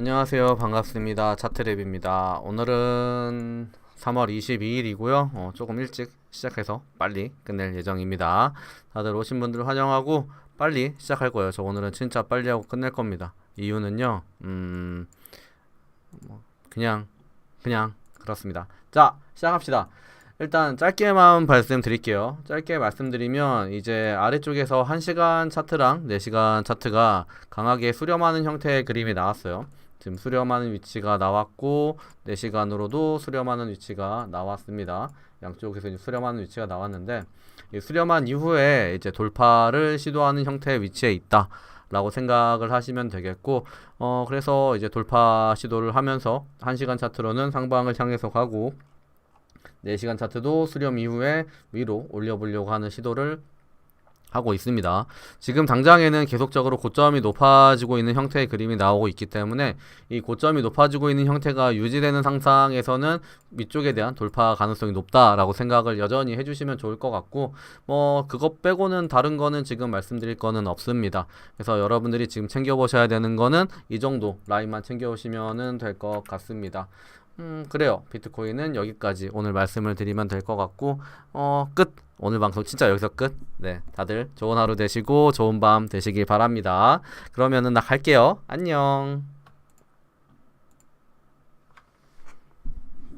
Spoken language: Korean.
안녕하세요. 반갑습니다. 차트랩입니다. 오늘은 3월 22일이고요. 어, 조금 일찍 시작해서 빨리 끝낼 예정입니다. 다들 오신 분들 환영하고 빨리 시작할 거예요. 저 오늘은 진짜 빨리 하고 끝낼 겁니다. 이유는요. 음, 뭐 그냥 그냥 그렇습니다. 자, 시작합시다. 일단 짧게만 말씀드릴게요. 짧게 말씀드리면 이제 아래쪽에서 1시간 차트랑 4시간 차트가 강하게 수렴하는 형태의 그림이 나왔어요. 지금 수렴하는 위치가 나왔고 4시간으로도 수렴하는 위치가 나왔습니다. 양쪽에서 이제 수렴하는 위치가 나왔는데 이 수렴한 이후에 이제 돌파를 시도하는 형태의 위치에 있다. 라고 생각을 하시면 되겠고 어 그래서 이제 돌파 시도를 하면서 1시간 차트로는 상방을 향해서 가고 4시간 차트도 수렴 이후에 위로 올려보려고 하는 시도를 하고 있습니다. 지금 당장에는 계속적으로 고점이 높아지고 있는 형태의 그림이 나오고 있기 때문에 이 고점이 높아지고 있는 형태가 유지되는 상상에서는 위쪽에 대한 돌파 가능성이 높다라고 생각을 여전히 해주시면 좋을 것 같고 뭐 그것 빼고는 다른 거는 지금 말씀드릴 거는 없습니다. 그래서 여러분들이 지금 챙겨보셔야 되는 거는 이 정도 라인만 챙겨오시면은 될것 같습니다. 음, 그래요. 비트코인은 여기까지 오늘 말씀을 드리면 될 것 같고, 어, 끝. 오늘 방송 진짜 여기서 끝. 네. 다들 좋은 하루 되시고, 좋은 밤 되시길 바랍니다. 그러면은 나 갈게요. 안녕.